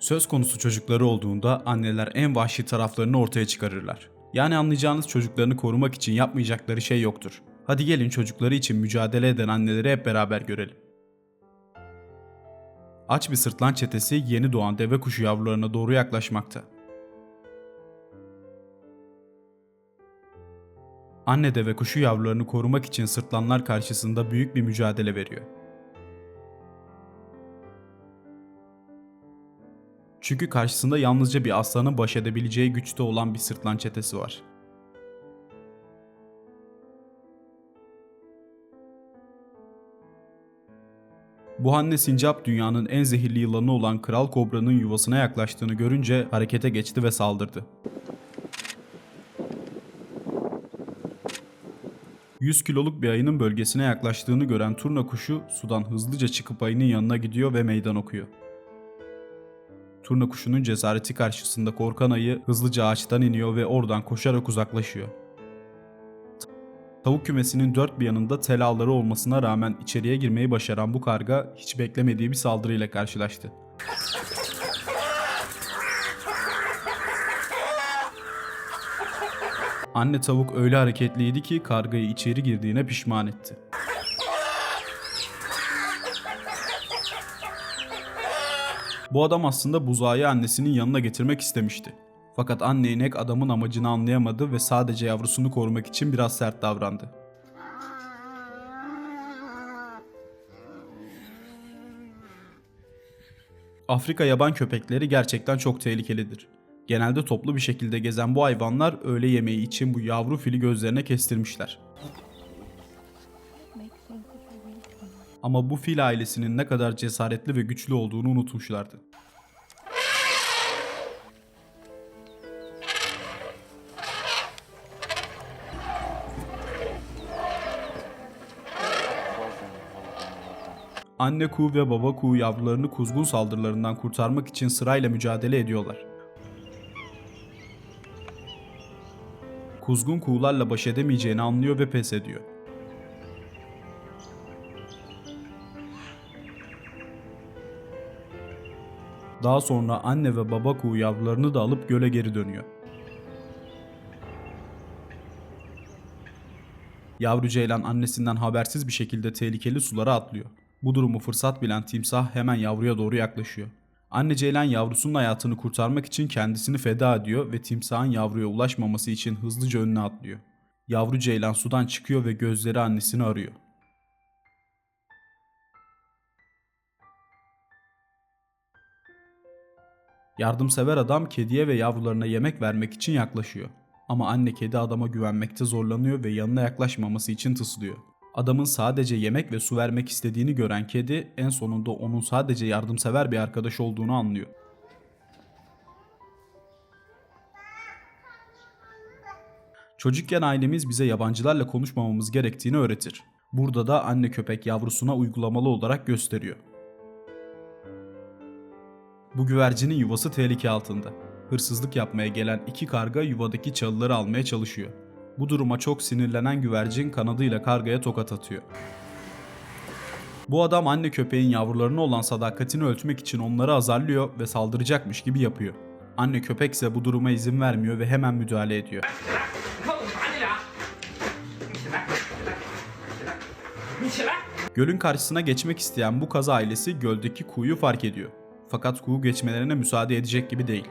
Söz konusu çocukları olduğunda anneler en vahşi taraflarını ortaya çıkarırlar. Yani anlayacağınız çocuklarını korumak için yapmayacakları şey yoktur. Hadi gelin çocukları için mücadele eden anneleri hep beraber görelim. Aç bir sırtlan çetesi yeni doğan deve kuşu yavrularına doğru yaklaşmakta. Anne deve kuşu yavrularını korumak için sırtlanlar karşısında büyük bir mücadele veriyor. Çünkü karşısında yalnızca bir aslanın baş edebileceği güçte olan bir sırtlan çetesi var. Bu Hanne Sincap dünyanın en zehirli yılanı olan Kral Kobra'nın yuvasına yaklaştığını görünce harekete geçti ve saldırdı. 100 kiloluk bir ayının bölgesine yaklaştığını gören turna kuşu sudan hızlıca çıkıp ayının yanına gidiyor ve meydan okuyor. Turna kuşunun cesareti karşısında korkan ayı hızlıca ağaçtan iniyor ve oradan koşarak uzaklaşıyor. Tavuk kümesinin dört bir yanında tel ağları olmasına rağmen içeriye girmeyi başaran bu karga hiç beklemediği bir saldırıyla karşılaştı. Anne tavuk öyle hareketliydi ki kargayı içeri girdiğine pişman etti. Bu adam aslında buzağı annesinin yanına getirmek istemişti. Fakat anne inek adamın amacını anlayamadı ve sadece yavrusunu korumak için biraz sert davrandı. Afrika yaban köpekleri gerçekten çok tehlikelidir. Genelde toplu bir şekilde gezen bu hayvanlar öğle yemeği için bu yavru fili gözlerine kestirmişler. Ama bu fil ailesinin ne kadar cesaretli ve güçlü olduğunu unutmuşlardı. Anne kuğu ve baba kuğu yavrularını kuzgun saldırılarından kurtarmak için sırayla mücadele ediyorlar. Kuzgun kuğularla baş edemeyeceğini anlıyor ve pes ediyor. Daha sonra anne ve baba kuğu yavrularını da alıp göle geri dönüyor. Yavru ceylan annesinden habersiz bir şekilde tehlikeli sulara atlıyor. Bu durumu fırsat bilen timsah hemen yavruya doğru yaklaşıyor. Anne ceylan yavrusunun hayatını kurtarmak için kendisini feda ediyor ve timsahın yavruya ulaşmaması için hızlıca önüne atlıyor. Yavru ceylan sudan çıkıyor ve gözleri annesini arıyor. Yardımsever adam kediye ve yavrularına yemek vermek için yaklaşıyor. Ama anne kedi adama güvenmekte zorlanıyor ve yanına yaklaşmaması için tıslıyor. Adamın sadece yemek ve su vermek istediğini gören kedi en sonunda onun sadece yardımsever bir arkadaş olduğunu anlıyor. Çocukken ailemiz bize yabancılarla konuşmamamız gerektiğini öğretir. Burada da anne köpek yavrusuna uygulamalı olarak gösteriyor. Bu güvercinin yuvası tehlike altında. Hırsızlık yapmaya gelen iki karga yuvadaki çalıları almaya çalışıyor. Bu duruma çok sinirlenen güvercin kanadıyla kargaya tokat atıyor. Bu adam anne köpeğin yavrularına olan sadakatini ölçmek için onları azarlıyor ve saldıracakmış gibi yapıyor. Anne köpek ise bu duruma izin vermiyor ve hemen müdahale ediyor. Gölün karşısına geçmek isteyen bu kaz ailesi göldeki kuyu fark ediyor. Fakat kuğu geçmelerine müsaade edecek gibi değil.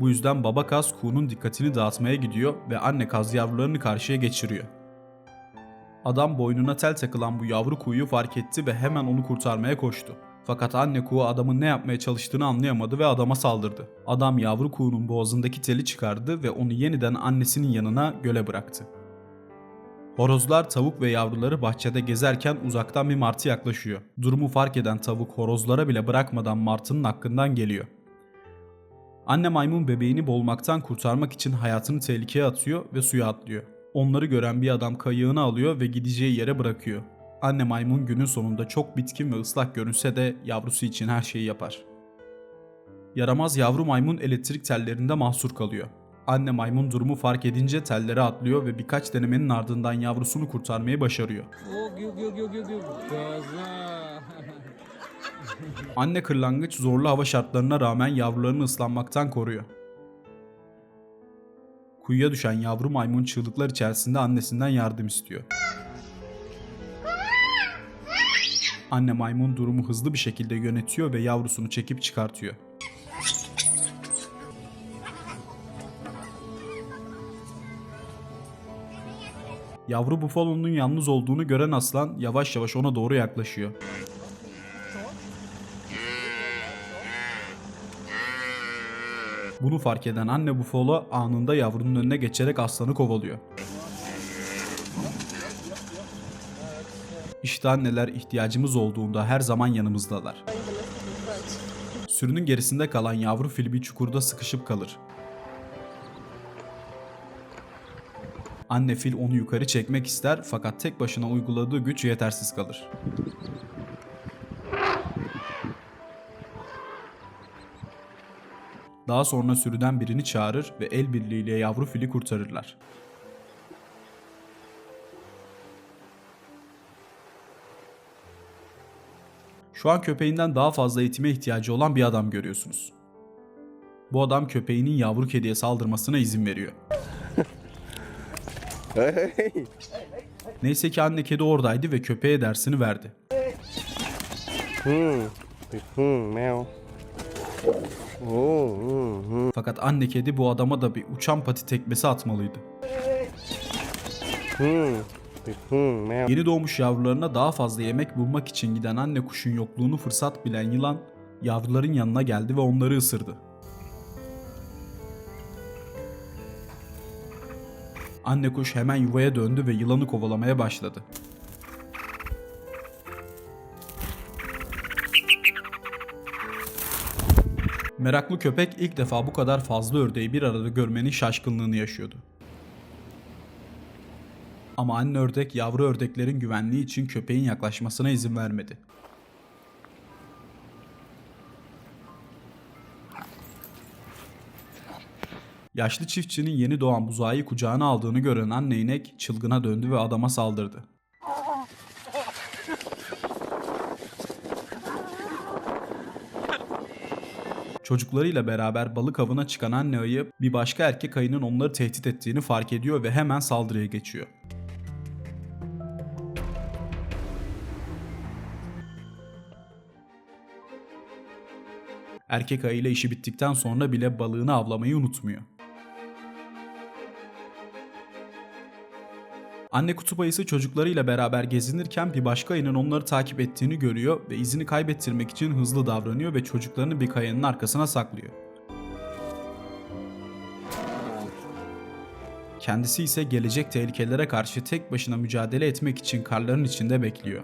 Bu yüzden baba kaz kuğunun dikkatini dağıtmaya gidiyor ve anne kaz yavrularını karşıya geçiriyor. Adam boynuna tel takılan bu yavru kuğuyu fark etti ve hemen onu kurtarmaya koştu. Fakat anne kuğu adamın ne yapmaya çalıştığını anlayamadı ve adama saldırdı. Adam yavru kuğunun boğazındaki teli çıkardı ve onu yeniden annesinin yanına göle bıraktı. Horozlar tavuk ve yavruları bahçede gezerken uzaktan bir martı yaklaşıyor. Durumu fark eden tavuk horozlara bile bırakmadan martının hakkından geliyor. Anne maymun bebeğini boğulmaktan kurtarmak için hayatını tehlikeye atıyor ve suya atlıyor. Onları gören bir adam kayığını alıyor ve gideceği yere bırakıyor. Anne maymun günün sonunda çok bitkin ve ıslak görünse de yavrusu için her şeyi yapar. Yaramaz yavru maymun elektrik tellerinde mahsur kalıyor. Anne maymun durumu fark edince tellere atlıyor ve birkaç denemenin ardından yavrusunu kurtarmayı başarıyor. Anne kırlangıç zorlu hava şartlarına rağmen yavrularını ıslanmaktan koruyor. Kuyuya düşen yavru maymun çığlıklar içerisinde annesinden yardım istiyor. Anne maymun durumu hızlı bir şekilde yönetiyor ve yavrusunu çekip çıkartıyor. Yavru bufalonun yalnız olduğunu gören aslan yavaş yavaş ona doğru yaklaşıyor. Bunu fark eden anne bufalo anında yavrunun önüne geçerek aslanı kovalıyor. İşte anneler ihtiyacımız olduğunda her zaman yanımızdalar. Sürünün gerisinde kalan yavru fil bir çukurda sıkışıp kalır. Anne fil onu yukarı çekmek ister fakat tek başına uyguladığı güç yetersiz kalır. Daha sonra sürüden birini çağırır ve el birliğiyle yavru fili kurtarırlar. Şu an köpeğinden daha fazla eğitime ihtiyacı olan bir adam görüyorsunuz. Bu adam köpeğinin yavru kediye saldırmasına izin veriyor. Neyse ki anne kedi oradaydı ve köpeğe dersini verdi. Fakat anne kedi bu adama da bir uçan pati tekmesi atmalıydı. Yeni doğmuş yavrularına daha fazla yemek bulmak için giden anne kuşun yokluğunu fırsat bilen yılan yavruların yanına geldi ve onları ısırdı. Anne kuş hemen yuvaya döndü ve yılanı kovalamaya başladı. Meraklı köpek ilk defa bu kadar fazla ördeği bir arada görmenin şaşkınlığını yaşıyordu. Ama anne ördek yavru ördeklerin güvenliği için köpeğin yaklaşmasına izin vermedi. Yaşlı çiftçinin yeni doğan buzağıyı kucağına aldığını gören anne inek çılgına döndü ve adama saldırdı. Çocuklarıyla beraber balık avına çıkan anne ayı bir başka erkek ayının onları tehdit ettiğini fark ediyor ve hemen saldırıya geçiyor. Erkek ayıyla işi bittikten sonra bile balığını avlamayı unutmuyor. Anne kutup ayısı çocuklarıyla beraber gezinirken bir başka ayının onları takip ettiğini görüyor ve izini kaybettirmek için hızlı davranıyor ve çocuklarını bir kayanın arkasına saklıyor. Kendisi ise gelecek tehlikelere karşı tek başına mücadele etmek için karların içinde bekliyor.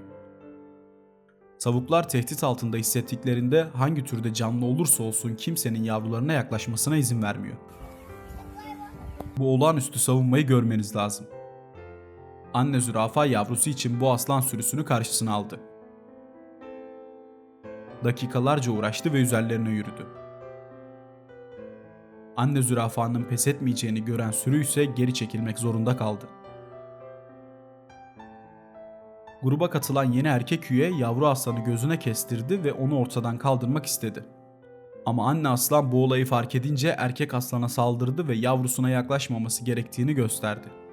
Tavuklar tehdit altında hissettiklerinde hangi türde canlı olursa olsun kimsenin yavrularına yaklaşmasına izin vermiyor. Bu olağanüstü savunmayı görmeniz lazım. Anne zürafa yavrusu için bu aslan sürüsünü karşısına aldı. Dakikalarca uğraştı ve üzerlerine yürüdü. Anne zürafanın pes etmeyeceğini gören sürü ise geri çekilmek zorunda kaldı. Gruba katılan yeni erkek üye yavru aslanı gözüne kestirdi ve onu ortadan kaldırmak istedi. Ama anne aslan bu olayı fark edince erkek aslana saldırdı ve yavrusuna yaklaşmaması gerektiğini gösterdi.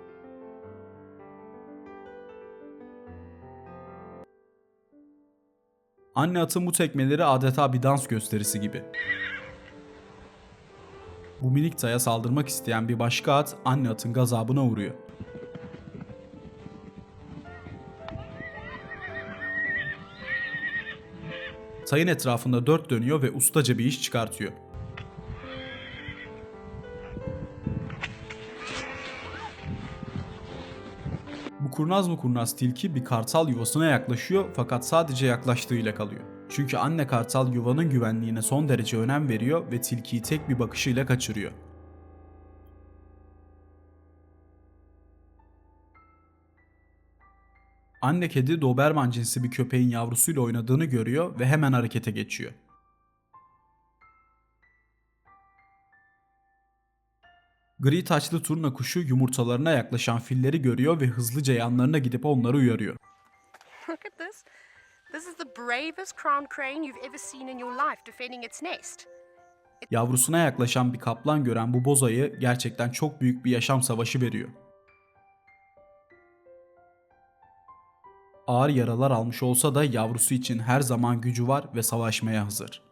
Anne atın bu tekmeleri adeta bir dans gösterisi gibi. Bu minik taya saldırmak isteyen bir başka at anne atın gazabına uğruyor. Tayın etrafında dört dönüyor ve ustaca bir iş çıkartıyor. Kurnaz mı kurnaz tilki bir kartal yuvasına yaklaşıyor fakat sadece yaklaştığıyla kalıyor. Çünkü anne kartal yuvanın güvenliğine son derece önem veriyor ve tilkiyi tek bir bakışıyla kaçırıyor. Anne kedi Doberman cinsi bir köpeğin yavrusuyla oynadığını görüyor ve hemen harekete geçiyor. Gri taçlı turna kuşu yumurtalarına yaklaşan filleri görüyor ve hızlıca yanlarına gidip onları uyarıyor. Look at this. This is the bravest crown crane you've ever seen in your life defending its nest. Yavrusuna yaklaşan bir kaplan gören bu bozayı gerçekten çok büyük bir yaşam savaşı veriyor. Ağır yaralar almış olsa da yavrusu için her zaman gücü var ve savaşmaya hazır.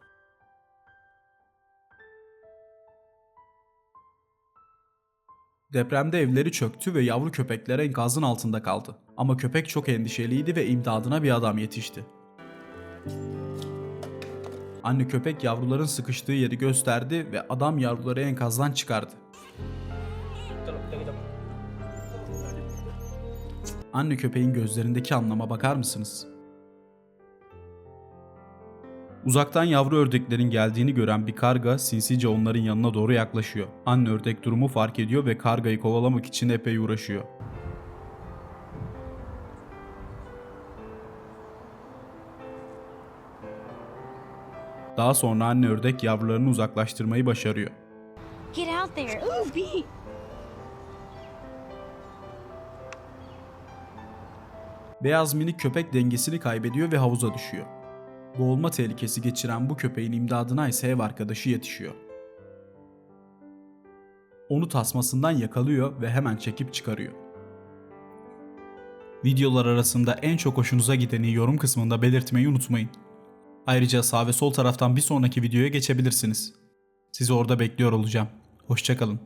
Depremde evleri çöktü ve yavru köpekler enkazın altında kaldı. Ama köpek çok endişeliydi ve imdadına bir adam yetişti. Anne köpek yavruların sıkıştığı yeri gösterdi ve adam yavruları enkazdan çıkardı. Anne köpeğin gözlerindeki anlama bakar mısınız? Uzaktan yavru ördeklerin geldiğini gören bir karga sinsice onların yanına doğru yaklaşıyor. Anne ördek durumu fark ediyor ve kargayı kovalamak için epey uğraşıyor. Daha sonra anne ördek yavrularını uzaklaştırmayı başarıyor. Get out there. Ooh, bee. Beyaz minik köpek dengesini kaybediyor ve havuza düşüyor. Boğulma tehlikesi geçiren bu köpeğin imdadına ise ev arkadaşı yetişiyor. Onu tasmasından yakalıyor ve hemen çekip çıkarıyor. Videolar arasında en çok hoşunuza gideni yorum kısmında belirtmeyi unutmayın. Ayrıca sağ ve sol taraftan bir sonraki videoya geçebilirsiniz. Sizi orada bekliyor olacağım. Hoşçakalın.